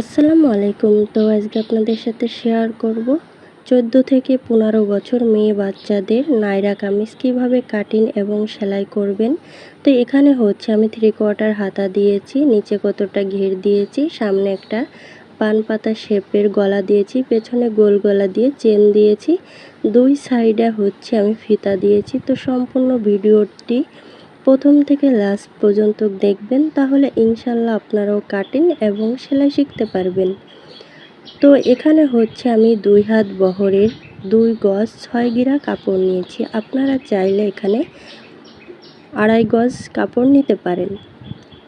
আসসালামু আলাইকুম। তো আজকে আপনাদের সাথে শেয়ার করব চোদ্দ থেকে পনেরো বছর মেয়ে বাচ্চাদের নাইরা কামিজ কীভাবে কাটিং এবং সেলাই করবেন। তো এখানে হচ্ছে আমি থ্রি কোয়ার্টার হাতা দিয়েছি, নিচে কতটা ঘের দিয়েছি, সামনে একটা পান পাতা শেপের গলা দিয়েছি, পেছনে গোল গলা দিয়ে চেন দিয়েছি, দুই সাইডে হচ্ছে আমি ফিতা দিয়েছি। তো সম্পূর্ণ ভিডিওটি প্রথম থেকে লাস্ট পর্যন্ত দেখবেন, তাহলে ইনশাল্লাহ আপনারাও কাটিং এবং সেলাই শিখতে পারবেন। তো এখানে হচ্ছে আমি দুই হাত বহরের দুই গজ ছয় গিরা কাপড় নিয়েছি। আপনারা চাইলে এখানে আড়াই গজ কাপড় নিতে পারেন।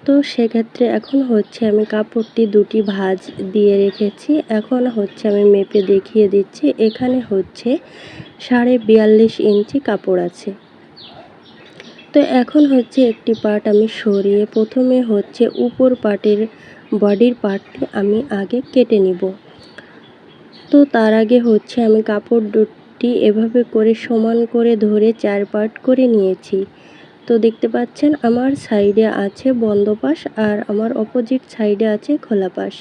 তো সেক্ষেত্রে এখন হচ্ছে আমি কাপড়টি দুটি ভাঁজ দিয়ে রেখেছি। এখন হচ্ছে আমি মেপে দেখিয়ে দিচ্ছি, এখানে হচ্ছে সাড়ে বিয়াল্লিশ ইঞ্চি কাপড় আছে। তো এখন হচ্ছে একটি পার্ট আমি সরিয়ে প্রথমে হচ্ছে উপর পার্টের বডির পার্টটি আমি আগে কেটে নিব। তো তার আগে হচ্ছে আমি কাপড় দুটি এভাবে করে সমান করে ধরে চার পার্ট করে নিয়েছি। তো দেখতে পাচ্ছেন আমার সাইডে আছে বন্ধ পাশ আর আমার অপোজিট সাইডে আছে খোলা পাশ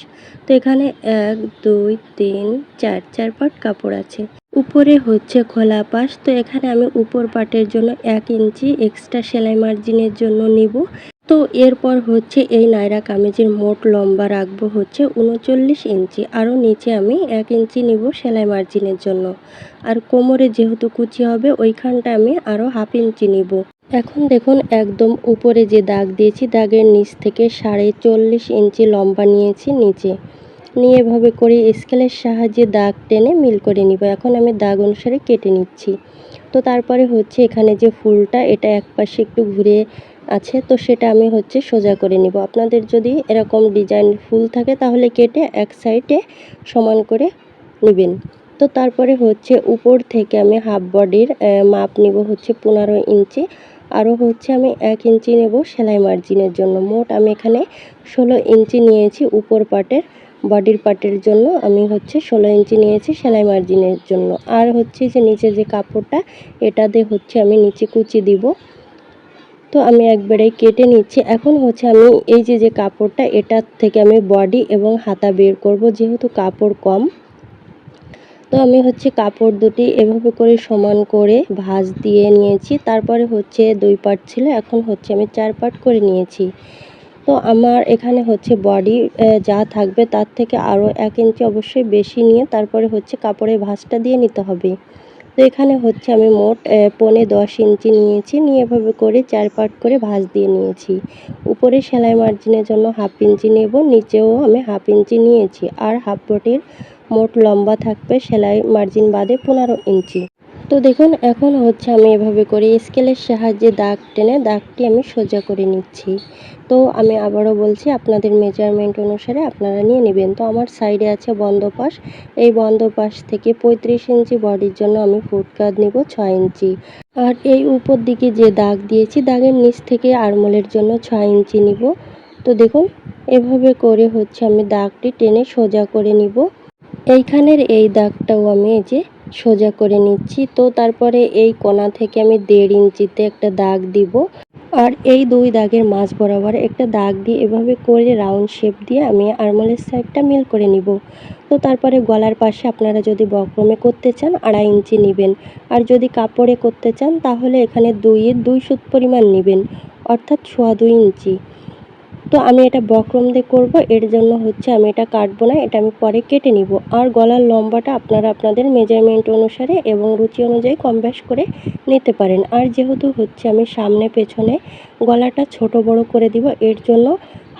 তো এখানে এক, দুই, তিন, চার চার পাট কাপড় আছে। উপরে হচ্ছে খোলা পাশ তো এখানে আমি উপর পাটের জন্য এক ইঞ্চি এক্সট্রা সেলাই মার্জিনের জন্য নিব। তো এরপর হচ্ছে এই নায়রা কামিজের মোট লম্বা রাখব হচ্ছে উনচল্লিশ ইঞ্চি। আরও নিচে আমি এক ইঞ্চি নিব সেলাই মার্জিনের জন্য। আর কোমরে যেহেতু কুচি হবে, ওইখানটা আমি আরও হাফ ইঞ্চি নিব। এখন দেখুন একদম উপরে যে দাগ দিয়েছি, দাগের নিচ থেকে সাড়ে চল্লিশ ইঞ্চি লম্বা নিয়েছি নিচে। নিয়ে এভাবে করে স্কেলের সাহায্যে দাগ টেনে মিল করে নিব। এখন আমি দাগ অনুসারে কেটে নিচ্ছি। তো তারপরে হচ্ছে এখানে যে ফুলটা, এটা এক পাশে একটু ঘুরে আছে, তো সেটা আমি হচ্ছে সোজা করে নিব। আপনাদের যদি এরকম ডিজাইন ফুল থাকে, তাহলে কেটে এক সাইডে সমান করে নেবেন। তো তারপরে হচ্ছে উপর থেকে আমি হাফ বডির মাপ নিব হচ্ছে পনেরো ইঞ্চি। আরও হচ্ছে আমি এক ইঞ্চি নেব সেলাই মার্জিনের জন্য। মোট আমি এখানে ষোলো ইঞ্চি নিয়েছি উপর পাটের, বডির পার্টের জন্য। আমি হচ্ছে ষোলো ইঞ্চি নিয়েছি সেলাই মার্জিনের জন্য। আর হচ্ছে যে নিচে যে কাপড়টা এটাতে হচ্ছে আমি নিচে কুচি দিব। তো আমি একবারে কেটে নিচ্ছি। এখন হচ্ছে আমি এই যে যে কাপড়টা, এটার থেকে আমি বডি এবং হাতা বের করব, যেহেতু কাপড় কম। তো আমি হচ্ছে কাপড় দুটি এভাবে করে সমান করে ভাঁজ দিয়ে নিয়েছি। তারপরে হচ্ছে দুই পার্ট ছিল, এখন হচ্ছে আমি চার পার্ট করে নিয়েছি। তো আমার এখানে হচ্ছে বডি যা থাকবে তার থেকে আরও এক ইঞ্চি অবশ্যই বেশি নিয়ে তারপরে হচ্ছে কাপড়ের ভাঁজটা দিয়ে নিতে হবে। তো এখানে হচ্ছে আমি মোট পনে দশ ইঞ্চি নিয়েছি। নিয়ে এভাবে করে চার পার্ট করে ভাঁজ দিয়ে নিয়েছি। উপরে সেলাই মার্জিনের জন্য হাফ ইঞ্চি নেব। নিচেও আমি হাফ ইঞ্চি নিয়েছি। আর হাফ বটির মোট লম্বা থাকবে সেলাই মার্জিন বাদে পনেরো ইঞ্চি। তো দেখুন, এখন হচ্ছে আমি এভাবে করে স্কেলের সাহায্যে দাগ টেনে দাগটি আমি সোজা করে নিচ্ছি। তো আমি আবারও বলছি, আপনাদের মেজারমেন্ট অনুসারে আপনারা নিয়ে নেবেন। তো আমার সাইডে আছে বন্ধ পাশ। এই বন্ধ পাশ থেকে পঁয়ত্রিশ ইঞ্চি বডির জন্য আমি ফুট কাঁধ নিব ছয় ইঞ্চি। আর এই উপর দিকে যে দাগ দিয়েছি, দাগের নিচ থেকে আরমোলের জন্য ছয় ইঞ্চি নিব। তো দেখুন, এভাবে করে হচ্ছে আমি দাগটি টেনে সোজা করে নিব। এইখানের এই দাগটাও আমি এই যে সোজা করে নিচ্ছি। তো তারপরে এই কোনা থেকে আমি দেড় ইঞ্চিতে একটা দাগ দিব। আর এই দুই দাগের মাঝ বরাবর একটা দাগ দিয়ে এভাবে করে রাউন্ড শেপ দিয়ে আমি আরমোলের সাইডটা মিল করে নিব। তো তারপরে গলার পাশে আপনারা যদি বক্রমে করতে চান, আড়াই ইঞ্চি নেবেন। আর যদি কাপড়ে করতে চান, তাহলে এখানে দুইয়ের দুই সুত পরিমাণ নেবেন। অর্থাৎ সোয়া দুই ইঞ্চি। তো আমি এটা বক্রম দিয়ে করব। এর জন্য হচ্ছে আমি এটা কাটবো না, এটা আমি পরে কেটে নিব। আর গলার লম্বাটা আপনারা আপনাদের মেজারমেন্ট অনুসারে এবং রুচি অনুযায়ী কম করে নিতে পারেন। আর যেহেতু হচ্ছে আমি সামনে পেছনে গলাটা ছোট বড় করে দিব, এর জন্য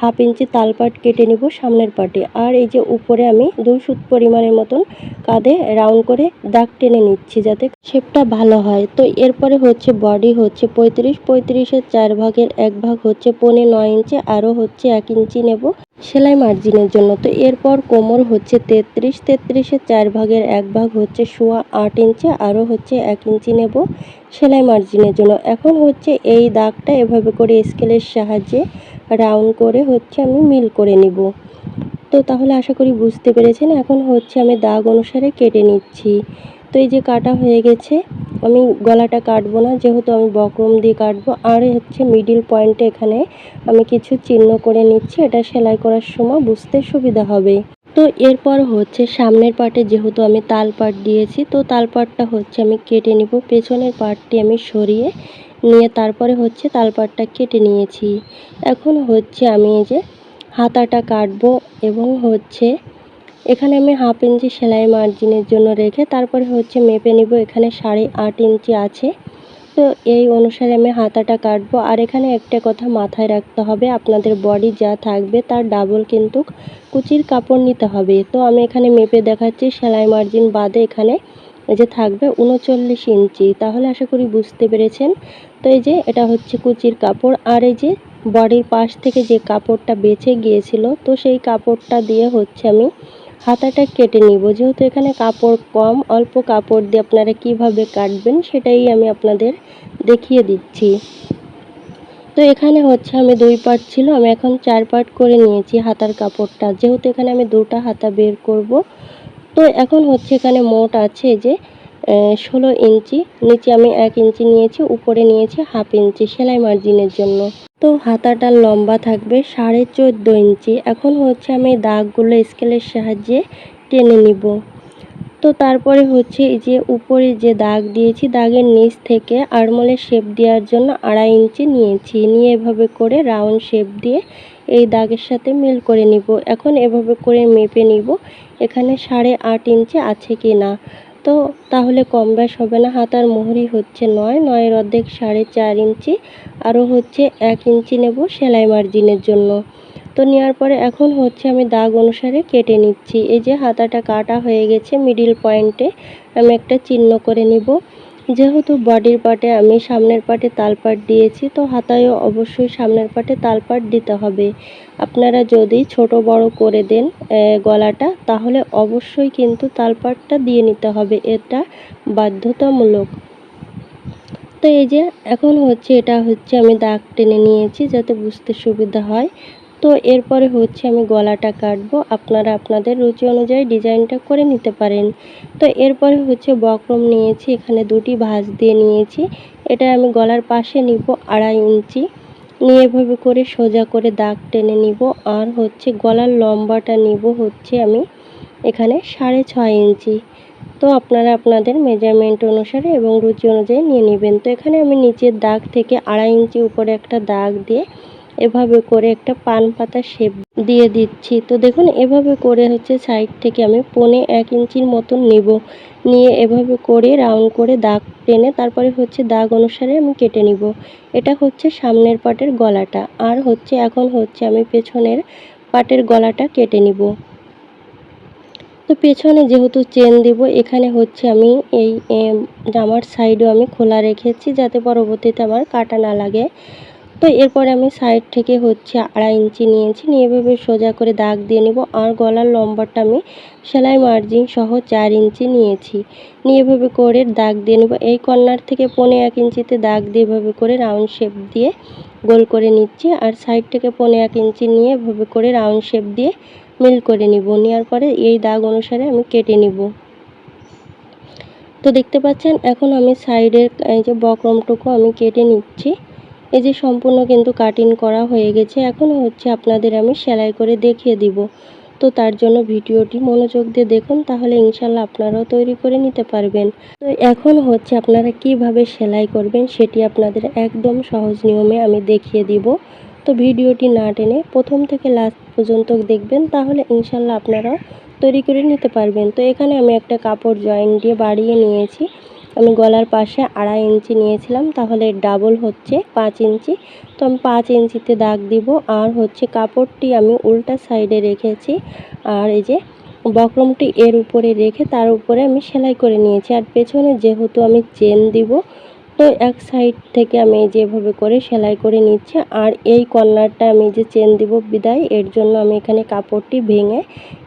হাফ ইঞ্চি তালপাট কেটে নিব সামনের পাটে। আর এই যে উপরে আমি দুই সুত পরিমাণের মতন কাঁধে রাউন্ড করে দাগ টেনে নিচ্ছি যাতে শেপটা ভালো হয়। তো এরপরে হচ্ছে বডি হচ্ছে পঁয়ত্রিশ, পঁয়ত্রিশের চার ভাগের এক ভাগ হচ্ছে পনে নয় ইঞ্চি, আরও হচ্ছে এক ইঞ্চি নেব সেলাই মার্জিনের জন্য। তো এরপর কোমর হচ্ছে তেত্রিশ, তেত্রিশের চার ভাগের এক ভাগ হচ্ছে শোয়া আট ইঞ্চি, আরও হচ্ছে এক ইঞ্চি নেব সেলাই মার্জিনের জন্য। এখন হচ্ছে এই দাগটা এভাবে করে স্কেলের সাহায্যে রাউন্ড করে হচ্ছে আমি মিল করে নিব। তো তাহলে আশা করি বুঝতে পেরেছেন, এখন হচ্ছে আমি দাগ অনুসারে কেটে নিচ্ছি। তো এই যে কাটা হয়ে গেছে, আমি গলাটা কাটবো না, যেহেতু আমি বকরম দিয়ে কাটবো, আর হচ্ছে মিডিল পয়েন্টে এখানে আমি কিছু চিহ্ন করে নিচ্ছি, এটা সেলাই করার সময় বুঝতে সুবিধা হবে। তো এরপর হচ্ছে সামনের পাটে যেহেতু আমি তাল পাট দিয়েছি, তো তাল পাটটা হচ্ছে আমি কেটে নিব, পেছনের পাটটি আমি সরিয়ে নিয়ে তারপরে হচ্ছে তাল পাটটা কেটে নিয়েছি। এখন হচ্ছে আমি এই যে হাতাটা কাটবো এবং হচ্ছে এখানে আমি হাফ ইঞ্চি সেলাই মার্জিনের জন্য রেখে তারপরে হচ্ছে মেপে নিব এখানে সাড়ে আট ইঞ্চি আছে। তো এই অনুসারে আমি হাতাটা কাটবো। আর এখানে একটা কথা মাথায় রাখতে হবে, আপনাদের বডি যা থাকবে তার ডাবল কিন্তু কুচির কাপড় নিতে হবে। তো আমি এখানে মেপে দেখাচ্ছি, সেলাই মার্জিন বাদে এখানে এই যে থাকবে উনচল্লিশ ইঞ্চি। তাহলে আশা করি বুঝতে পেরেছেন। তো এই যে এটা হচ্ছে কুচির কাপড়। আর এই যে বডির পাশ থেকে যে কাপড়টা বেঁচে গিয়েছিল, তো সেই কাপড়টা দিয়ে হচ্ছে আমি হাতাটা কেটে নিব। যেহেতু এখানে কাপড় কম, অল্প কাপড় দিয়ে আপনারা কীভাবে কাটবেন সেটাই আমি আপনাদের দেখিয়ে দিচ্ছি। তো এখানে হচ্ছে আমি দুই পার্ট ছিল, আমি এখন চার পার্ট করে নিয়েছি হাতার কাপড়টা। যেহেতু এখানে আমি দুটা হাতা বের করব তো এখন হচ্ছে এখানে মোট আছে যে ষোলো ইঞ্চি। নিচে আমি এক ইঞ্চি নিয়েছি, উপরে নিয়েছি হাফ ইঞ্চি সেলাই মার্জিনের জন্য। তো হাতাটা লম্বা থাকবে, সাড়ে চোদ্দ ইঞ্চি। এখন হচ্ছে আমি দাগগুলো স্কেলের সাহায্যে টেনে নিব। তো তারপরে হচ্ছে এই যে উপরে যে দাগ দিয়েছি, দাগের নিচ থেকে আড়মোলের শেপ দেওয়ার জন্য আড়াই ইঞ্চি নিয়েছি। নিয়ে এভাবে করে রাউন্ড শেপ দিয়ে এই দাগের সাথে মিল করে নিব। এখন এভাবে করে মেপে নিব, এখানে সাড়ে আট ইঞ্চি আছে কি না তো তাহলে কম বেশ হবে না। হাতার মোহরি হচ্ছে নয়। নয়ের অর্ধেক সাড়ে চার ইঞ্চি। আরও হচ্ছে এক ইঞ্চি নেব সেলাই মার্জিনের জন্য। তো নেওয়ার পরে এখন হচ্ছে আমি দাগ অনুসারে কেটে নিচ্ছি। এই যে হাতাটা কাটা হয়ে গেছে মিডিল পয়েন্টে, আমি একটা চিহ্ন করে নিব। যেহেতু বডির পাটে আমি সামনের পাটে তালপাট দিয়েছি, তো হাতায়ও অবশ্যই সামনের পাটে তালপাট দিতে হবে। আপনারা যদি ছোট বড় করে দেন গলাটা, তাহলে অবশ্যই কিন্তু তালপাটটা দিয়ে নিতে হবে। এটা বাধ্যতামূলক। তো এই যে, এখন হচ্ছে, এটা হচ্ছে আমি দাগ টেনে নিয়েছি যাতে বুঝতে সুবিধা হয়। তো এরপরে হচ্ছে আমি গলাটা কাটবো। আপনারা আপনাদের রুচি অনুযায়ী ডিজাইনটা করে নিতে পারেন। তো এরপরে হচ্ছে বক্রম নিয়েছি, এখানে দুটি ভাঁজ দিয়ে নিয়েছি। এটা আমি গলার পাশে নিব আড়াই ইঞ্চি। নিয়ে এভাবে করে সোজা করে দাগ টেনে নিব। আর হচ্ছে গলার লম্বাটা নিব হচ্ছে আমি এখানে সাড়ে ছয় ইঞ্চি। তো আপনারা আপনাদের মেজারমেন্ট অনুসারে এবং রুচি অনুযায়ী নিয়ে নেবেন। তো এখানে আমি নিচের দাগ থেকে আড়াই ইঞ্চি উপরে একটা দাগ দিয়ে এভাবে করে একটা পান পাতা শেপ দিয়ে দিচ্ছি। তো দেখুন, এভাবে করে হচ্ছে সাইড থেকে আমি পনে এক ইঞ্চির মতন নেব। নিয়ে এভাবে করে রাউন্ড করে দাগ টেনে তারপরে হচ্ছে দাগ অনুসারে আমি কেটে নিব। এটা হচ্ছে সামনের পাটের গলাটা। আর হচ্ছে এখন হচ্ছে আমি পেছনের পাটের গলাটা কেটে নিব। তো পেছনে যেহেতু চেন দেব, এখানে হচ্ছে আমি এই জামার সাইডও আমি খোলা রেখেছি যাতে পরবর্তীতে আমার কাটা না লাগে। তো এরপরে আমি সাইড থেকে হচ্ছে আড়াই ইঞ্চি নিয়েছি। নিয়ে এভাবে সোজা করে দাগ দিয়ে নেব আর গলার লম্বাটা আমি সেলাই মার্জিন সহ চার ইঞ্চি নিয়েছি। নিয়ে এভাবে করে দাগ দিয়ে নেব। এই কর্নার থেকে পনে এক ইঞ্চিতে দাগ দিয়ে এভাবে করে রাউন্ড শেপ দিয়ে গোল করে নিচ্ছি আর সাইড থেকে পনে এক ইঞ্চি নিয়ে এভাবে করে রাউন্ড শেপ দিয়ে মিল করে নিব। নেওয়ার পরে এই দাগ অনুসারে আমি কেটে নিব। তো দেখতে পাচ্ছেন, এখন আমি সাইডের এই যে বক্রমটুকু আমি কেটে নিচ্ছি। এই যে সম্পূর্ণ কিন্তু কাটিং করা হয়ে গেছে এখন হচ্ছে আপনাদের আমি সেলাই করে দেখিয়ে দিব। তো তার জন্য ভিডিওটি মনোযোগ দিয়ে দেখুন, তাহলে ইনশাল্লাহ আপনারাও তৈরি করে নিতে পারবেন। তো এখন হচ্ছে আপনারা কীভাবে সেলাই করবেন সেটি আপনাদের একদম সহজ নিয়মে আমি দেখিয়ে দিব। তো ভিডিওটি না টেনে প্রথম থেকে লাস্ট পর্যন্ত দেখবেন, তাহলে ইনশাল্লাহ আপনারাও তৈরি করে নিতে পারবেন। তো এখানে আমি একটা কাপড় জয়েন দিয়ে বাড়িয়ে নিয়েছি। আমি গলার পাশে আড়াই ইঞ্চি নিয়েছিলাম, তাহলে ডাবল হচ্ছে পাঁচ ইঞ্চি। তো আমি পাঁচ ইঞ্চিতে দাগ দিব, আর হচ্ছে কাপড়টি আমি উল্টা সাইডে রেখেছি। আর এই যে বক্রমটি এর উপরে রেখে তার উপরে আমি সেলাই করে নিয়েছি। আর পেছনে যেহেতু আমি চেন দিব, তো এক সাইড থেকে আমি যেভাবে করে সেলাই করে নিচ্ছি। আর এই কর্নারটা আমি যে চেন দিব বিদায়, এর জন্য আমি এখানে কাপড়টি ভেঙে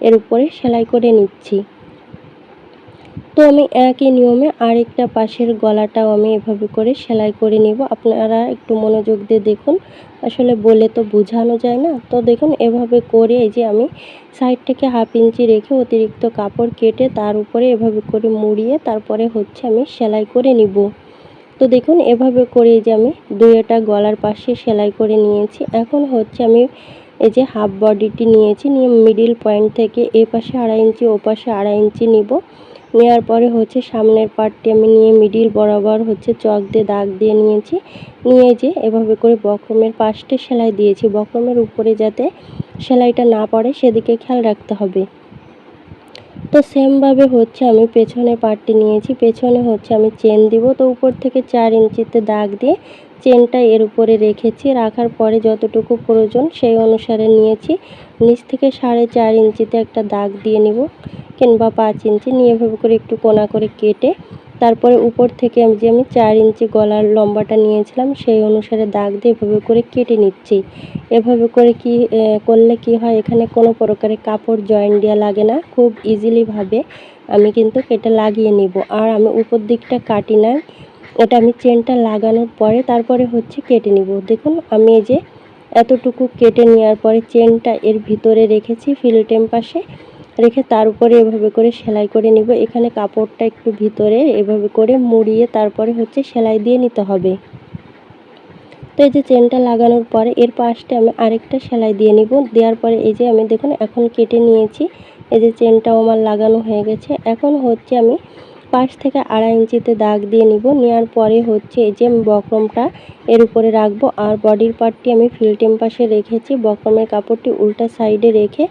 এর উপরে সেলাই করে নিচ্ছি। তো আমি একই নিয়মে আরেকটা পাশের গলাটাও আমি এভাবে করে সেলাই করে নিব। আপনারা একটু মনোযোগ দিয়ে দেখুন। আসলে বলে তো বোঝানো যায় না। তো দেখুন, এভাবে করে এই যে আমি সাইড থেকে হাফ ইঞ্চি রেখে অতিরিক্ত কাপড় কেটে তার উপরে এভাবে করে মুড়িয়ে তারপরে হচ্ছে আমি সেলাই করে নিব। তো দেখুন, এভাবে করে যে আমি দুইটা গলার পাশে সেলাই করে নিয়েছি। এখন হচ্ছে আমি এই যে হাফ বডিটি নিয়েছি। নিয়ে মিডিল পয়েন্ট থেকে এ পাশে আড়াই ইঞ্চি ও পাশে আড়াই ইঞ্চি নিব। নেওয়ার পরে হচ্ছে সামনের পার্টটি আমি নিয়ে মিডিল বরাবর হচ্ছে চক দিয়ে দাগ দিয়ে নিয়েছি। নিয়ে যে এভাবে করে বক্রমের পাশটে সেলাই দিয়েছি। বক্রমের উপরে যাতে সেলাইটা না পড়ে সেদিকে খেয়াল রাখতে হবে। তো সেমভাবে হচ্ছে আমি পেছনে পাটটি নিয়েছি। পেছনে হচ্ছে আমি চেন দিব। তো উপর থেকে চার ইঞ্চিতে দাগ দিয়ে চেনটা এর উপরে রেখেছি। রাখার পরে যতটুকু প্রয়োজন সেই অনুসারে নিয়েছি। নিচ থেকে সাড়ে চার ইঞ্চিতে একটা দাগ দিয়ে নিব কিংবা পাঁচ ইঞ্চি। নিয়ে এভাবে করে একটু কোনা করে কেটে তারপরে উপর থেকে আমি যে আমি চার ইঞ্চি গলার লম্বাটা নিয়েছিলাম, সেই অনুসারে দাগ দিয়ে এভাবে করে কেটে নিচ্ছি। এভাবে করে কি করলে কি হয়, এখানে কোনো প্রকারের কাপড় জয়েন দেওয়া লাগে না। খুব ইজিলিভাবে আমি কিন্তু কেটে লাগিয়ে নিব। আর আমি উপর দিকটা কাটি না এটা আমি চেনটা লাগানোর পরে তারপরে হচ্ছে কেটে নিব। দেখুন, আমি এই যে এতটুকু কেটে নেওয়ার পরে চেনটা এর ভিতরে রেখেছি ফিল্টেম পাশে। রেখে তার উপরে এভাবে করে সেলাই করে নিব। এখানে কাপড়টা একটু ভিতরে এভাবে করে মুড়িয়ে তারপরে হচ্ছে সেলাই দিয়ে নিতে হবে। তো এই যে চেনটা লাগানোর পরে এর পাশটা আমি আরেকটা সেলাই দিয়ে নিব। দেওয়ার পরে এই যে আমি দেখুন, এখন কেটে নিয়েছি। এই যে চেনটাও আমার লাগানো হয়ে গেছে। এখন হচ্ছে আমি পাশ থেকে আড়াই ইঞ্চিতে দাগ দিয়ে নিব। নেওয়ার পরে হচ্ছে এই যে বক্রমটা, এর উপরে রাখব। আর বডির পার্টটি আমি ফিল্টেম পাশে রেখেছি। বক্রমের কাপড়টি উল্টা সাইডে রেখে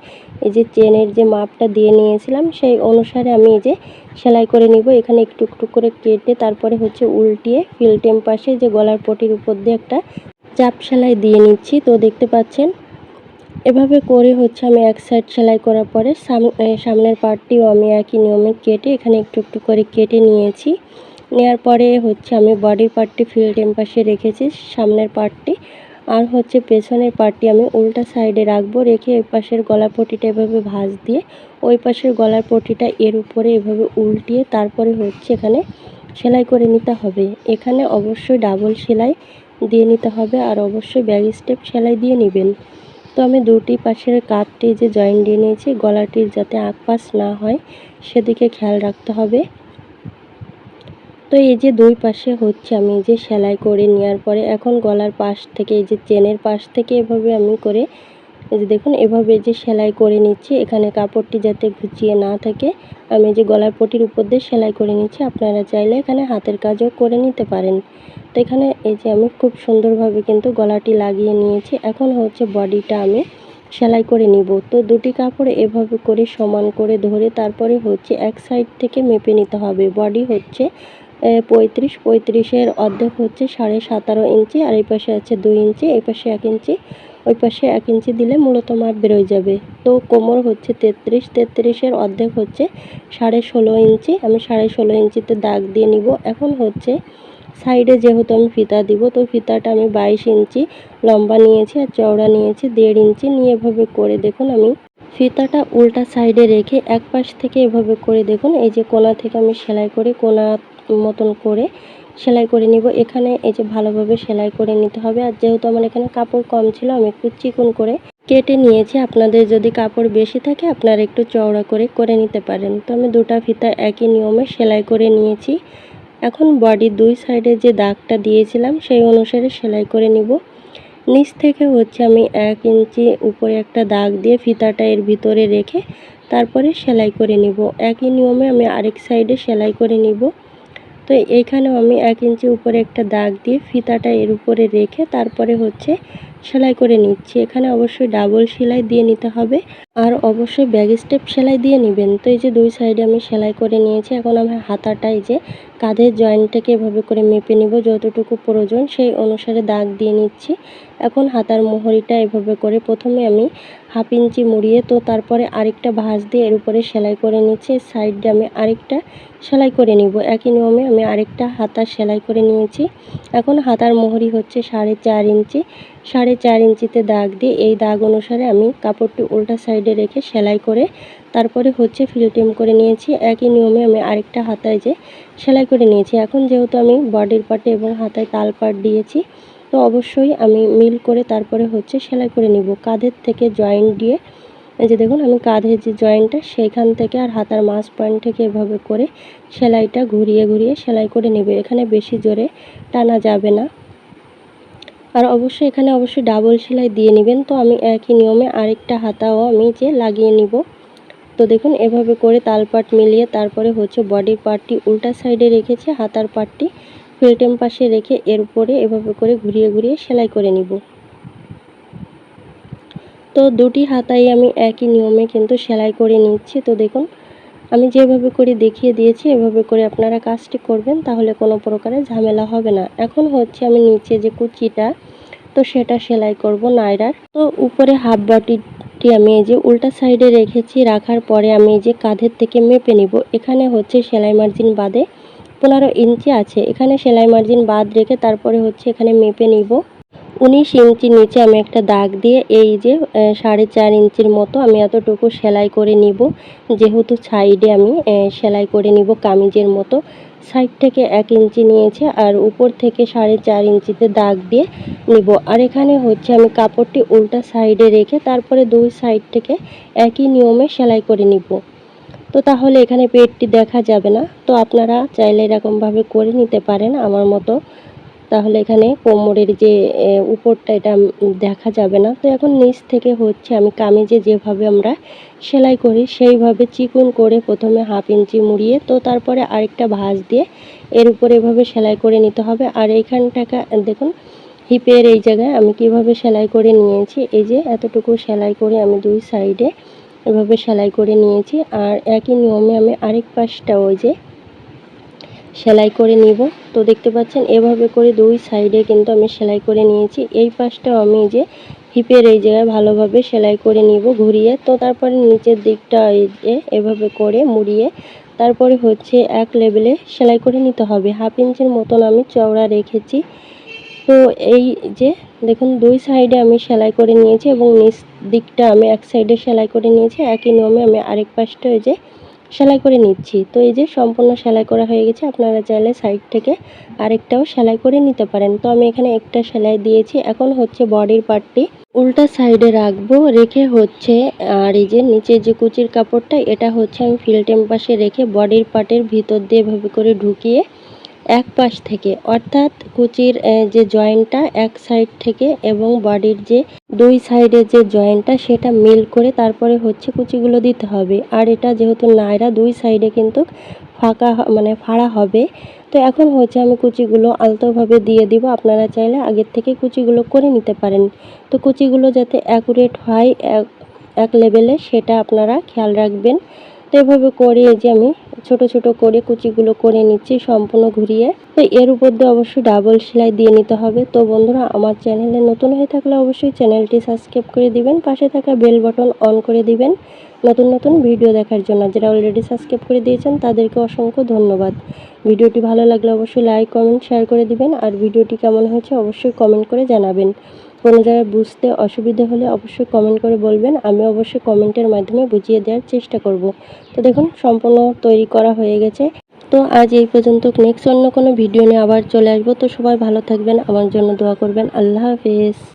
এই যে চেনের যে মাপটা দিয়ে নিয়েছিলাম, সেই অনুসারে আমি এই যে সেলাই করে নিব। এখানে একটু একটু করে কেটে তারপরে হচ্ছে উল্টিয়ে ফিল্টেম পাশে যে গলার পটির উপর দিয়ে একটা চাপ সেলাই দিয়ে নিচ্ছি। তো দেখতে পাচ্ছেন এভাবে করে হচ্ছে আমি এক সাইড সেলাই করার পরে সামনের পার্টটিও আমি একই নিয়মে কেটে এখানে একটু একটু করে কেটে নিয়েছি। নেওয়ার পরে হচ্ছে আমি বডির পার্টটি ফিল্ড পাশে রেখেছি, সামনের পার্টটি আর হচ্ছে পেছনের পার্টটি আমি উল্টা সাইডে রাখব, রেখে এই পাশের গলা পটিটা এভাবে ভাঁজ দিয়ে ওই পাশের গলার পটিটা এর উপরে এভাবে উল্টিয়ে তারপরে হচ্ছে এখানে সেলাই করে নিতে হবে। এখানে অবশ্যই ডাবল সেলাই দিয়ে নিতে হবে আর অবশ্যই ব্যাগ স্টেপ সেলাই দিয়ে নেবেন। তো আমি দুটি পাশের কাপটি যে জয়েন দিয়ে নিয়েছি, গলাটির যাতে পাশ না হয়, সেদিকে খেয়াল রাখতে হবে। তো এই যে দুই পাশে হচ্ছে আমি যে সেলাই করে নেওয়ার পরে, এখন গলার পাশ থেকে, এই যে চেনের পাশ থেকে এভাবে আমি করে এই যে দেখুন, এভাবে যে সেলাই করে নিচ্ছি। এখানে কাপড়টি যাতে ঘুচিয়ে না থাকে, আমি যে গলার পটির উপর দিয়ে সেলাই করে নিচ্ছি। আপনারা চাইলে এখানে হাতের কাজও করে নিতে পারেন। তো এখানে এই যে আমি খুব সুন্দরভাবে কিন্তু গলাটি লাগিয়ে নিয়েছি। এখন হচ্ছে বডিটা আমি সেলাই করে নিব। তো দুটি কাপড় এভাবে করে সমান করে ধরে তারপরে হচ্ছে এক সাইড থেকে মেপে নিতে হবে। বডি হচ্ছে পঁয়ত্রিশ, পঁয়ত্রিশের অর্ধেক হচ্ছে সাড়ে সতেরো ইঞ্চি আর এই পাশে আছে দুই ইঞ্চি, এই পাশে এক ইঞ্চি। ওই পাশে এক ইঞ্চি দিলে মূলত মাপ বেরোয় যাবে। তো কোমর হচ্ছে তেত্রিশ, তেত্রিশের অর্ধেক হচ্ছে সাড়ে ষোলো ইঞ্চি। আমি সাড়ে ষোলো ইঞ্চিতে দাগ দিয়ে নিব। এখন হচ্ছে সাইডে যেহেতু আমি ফিতা দিব, তো ফিতাটা আমি বাইশ ইঞ্চি লম্বা নিয়েছি আর চওড়া নিয়েছি দেড় ইঞ্চি। নিয়ে এভাবে করে দেখুন আমি ফিতাটা উল্টা সাইডে রেখে এক পাশ থেকে এভাবে করে দেখুন। এই যে কোনা থেকে আমি সেলাই করে কোনা মতন করে সেলাই করে নিব। এখানে এই যে ভালোভাবে সেলাই করে নিতে হবে। আর যেহেতু আমার এখানে কাপড় কম ছিল, আমি একটু চিকন করে কেটে নিয়েছি। আপনাদের যদি কাপড় বেশি থাকে, আপনারা একটু চওড়া করে করে নিতে পারেন। তো আমি দুটা ফিতা একই নিয়মে সেলাই করে নিয়েছি। এখন বডির দুই সাইডে যে দাগটা দিয়েছিলাম, সেই অনুসারে সেলাই করে নিব। নিচ থেকে হচ্ছে আমি এক ইঞ্চি উপরে একটা দাগ দিয়ে ফিতাটা এর ভিতরে রেখে তারপরে সেলাই করে নিব। একই নিয়মে আমি আরেক সাইডে সেলাই করে নিব। তো এইখানেও আমি এক ইঞ্চি উপরে একটা দাগ দিয়ে ফিতাটা এর উপরে রেখে তারপরে হচ্ছে সেলাই করে নিচ্ছি। এখানে অবশ্যই ডাবল সেলাই দিয়ে নিতে হবে। আর অবশ্যই ব্যাগ স্টেপ সেলাই দিয়ে নেবেন। তো এই যে দুই সাইডে আমি সেলাই করে নিয়েছি। এখন আমি হাতাটাই যে কাঁধের জয়েন্টটাকে এভাবে করে মেপে নিব, যতটুকু প্রয়োজন সেই অনুসারে দাগ দিয়ে নিচ্ছি। এখন হাতার মোহরিটা এভাবে করে প্রথমে আমি হাফ ইঞ্চি মুড়িয়ে, তো তারপরে আরেকটা ভাঁজ দিয়ে এর উপরে সেলাই করে নিচ্ছি। সাইডে আমি আরেকটা সেলাই করে নিব। একই নিয়মে আমি আরেকটা হাতা সেলাই করে নিয়েছি। এখন হাতার মোহরি হচ্ছে সাড়ে চার ইঞ্চি। সাড়ে চার ইঞ্চিতে দাগ দিয়ে এই দাগ অনুসারে আমি কাপড়টি উল্টা সাইডে রেখে সেলাই করে তারপরে হচ্ছে ফিল্টিম করে নিয়েছি। একই নিয়মে আমি আরেকটা হাতায় যে সেলাই করে নিয়েছি। এখন যেহেতু আমি বডির পার্টে এবং হাতায় তাল পাট দিয়েছি, তো অবশ্যই আমি মিল করে তারপরে হচ্ছে সেলাই করে নিব। কাঁধের থেকে জয়েন্ট দিয়ে, এই যে দেখুন আমি কাঁধের যে জয়েন্টটা সেখান থেকে আর হাতার মাছ পয়েন্ট থেকে এভাবে করে সেলাইটা ঘুরিয়ে ঘুরিয়ে সেলাই করে নেবে। এখানে বেশি জোরে টানা যাবে না। আর অবশ্যই এখানে অবশ্যই ডাবল সেলাই দিয়ে নেবেন। তো আমি একই নিয়মে আরেকটা হাতাও আমি যে লাগিয়ে নিব। তো দেখুন, এভাবে করে তালপাট মিলিয়ে তারপরে হচ্ছে বডির পার্টটি উল্টা সাইডে রেখেছে, হাতার পার্টটি ফিল্টেম পাশে রেখে এর উপরে এভাবে করে ঘুরিয়ে ঘুরিয়ে সেলাই করে নিব। তো দুটি হাতাই আমি একই নিয়মে কিন্তু সেলাই করে নিচ্ছি। তো দেখুন আমি যেভাবে করে দেখিয়ে দিয়েছি, এভাবে করে আপনারা কাজটি করবেন, তাহলে কোনো প্রকারের ঝামেলা হবে না। এখন হচ্ছে আমি নিচে যে কুচিটা, তো সেটা সেলাই করব নাইরার। তো উপরে হাফ বটিটি আমি এই যে উল্টা সাইডে রেখেছি, রাখার পরে আমি এই যে কাঁধের থেকে মেপে নিব। এখানে হচ্ছে সেলাই মার্জিন বাদে পনেরো ইঞ্চি আছে। এখানে সেলাই মার্জিন বাদ রেখে তারপরে হচ্ছে এখানে মেপে নিব। উনিশ ইঞ্চি নিচে আমি একটা দাগ দিয়ে এই যে সাড়ে চার ইঞ্চির মতো আমি এতটুকু সেলাই করে নিব। যেহেতু সাইডে আমি সেলাই করে নিব কামিজের মতো। সাইড থেকে এক ইঞ্চি নিয়েছে আর উপর থেকে সাড়ে চার ইঞ্চিতে দাগ দিয়ে নিব। আর এখানে হচ্ছে আমি কাপড়টি উল্টা সাইডে রেখে তারপরে দুই সাইড থেকে একই নিয়মে সেলাই করে নিব। তো তাহলে এখানে পেটটি দেখা যাবে না। তো আপনারা চাইলে এরকমভাবে করে নিতে পারেন আমার মতো। তাহলে এখানে কোমরের যে উপরটা এটা দেখা যাবে না। তো এখন নিচ থেকে হচ্ছে আমি কামিজে যেভাবে আমরা সেলাই করি, সেইভাবে চিকুন করে প্রথমে হাফ ইঞ্চি মুড়িয়ে, তো তারপরে আরেকটা ভাঁজ দিয়ে এর উপরে এভাবে সেলাই করে নিতে হবে। আর এইখানটাকে, দেখুন, হিপের এই জায়গায় আমি কীভাবে সেলাই করে নিয়েছি, এই যে এতটুকু সেলাই করে আমি দুই সাইডে এভাবে সেলাই করে নিয়েছি। আর একই নিয়মে আমি আরেক পাশটা ওই যে সেলাই করে নিব। তো দেখতে পাচ্ছেন, এভাবে করে দুই সাইডে কিন্তু আমি সেলাই করে নিয়েছি। এই পাশটাও আমি যে হিপের এই জায়গায় ভালোভাবে সেলাই করে নিব ঘুরিয়ে। তো তারপরে নিচের দিকটা এই যে এভাবে করে মুড়িয়ে, তারপরে হচ্ছে এক লেভেলে সেলাই করে নিতে হবে। হাফ ইঞ্চির মতন আমি চওড়া রেখেছি। তো এই যে দেখুন, দুই সাইডে আমি সেলাই করে নিয়েছি এবং নিচ দিকটা আমি এক সাইডে সেলাই করে নিয়েছি। একই নিয়মে আমি আরেক পাশটা ওই যে সেলাই করে নিচ্ছি। তো এই যে সম্পূর্ণ সেলাই করা হয়ে গেছে, আপনারা চাইলে সাইড থেকে আরেকটাও সেলাই করে নিতে পারেন। তো আমি এখানে একটা সেলাই দিয়েছি। এখন হচ্ছে বডির পার্টটি উল্টা সাইডে রাখব। রেখে হচ্ছে, আর এই যে নিচে যে কুচির কাপড়টা, এটা হচ্ছে আমি ফিল্টেম পাশে রেখে বডির পার্টের ভিতর দিয়ে এভাবে করে ঢুকিয়ে এক পাশ থেকে। অর্থাৎ কুচির যে জয়েন্টটা এক সাইড থেকে এবং বডির যে দুই সাইডের যে জয়েন্টটা, সেটা মিল করে তারপরে হচ্ছে কুচিগুলো দিতে হবে। আর এটা যেহেতু নায়রা দুই সাইডে কিন্তু ফাঁকা মানে ফাড়া হবে। তো এখন হচ্ছে আমি কুচিগুলো আলতোভাবে দিয়ে দিব। আপনারা চাইলে আগের থেকে কুচিগুলো করে নিতে পারেন। তো কুচিগুলো যাতে অ্যাকুরেট হয় এক লেভেলে, সেটা আপনারা খেয়াল রাখবেন। তো এভাবে করে এই যে আমি ছোট ছোট করে কুচিগুলো করে নিচ্ছি, সম্পূর্ণ ঘুরিয়ে। তো এর উপর দিয়ে অবশ্যই ডাবল সেলাই দিয়ে নিতে হবে। তো বন্ধুরা, আমার চ্যানেলে নতুন হয়ে থাকলে অবশ্যই চ্যানেলটি সাবস্ক্রাইব করে দিবেন, পাশে থাকা বেল বাটন অন করে দিবেন। নতুন নতুন ভিডিও দেখার জন্য যারা অলরেডি সাবস্ক্রাইব করে দিয়েছেন, তাদেরকে অসংখ্য ধন্যবাদ। ভিডিওটি ভালো লাগলে অবশ্যই লাইক কমেন্ট শেয়ার করে দিবেন। আর ভিডিওটি কেমন হয়েছে অবশ্যই কমেন্ট করে জানাবেন। কোনো জায়গায় বুঝতে অসুবিধা হলে অবশ্যই কমেন্ট করে বলবেন। আমি অবশ্যই কমেন্টের মাধ্যমে বুঝিয়ে দেওয়ার চেষ্টা করব। তো দেখুন, সম্পূর্ণ তৈরি করা হয়ে গেছে। তো আজ এই পর্যন্ত নেক্সট অন্য কোনো ভিডিও নিয়ে আবার চলে আসব। তো সবাই ভালো থাকবেন, আমার জন্য দোয়া করবেন। আল্লাহ হাফেজ।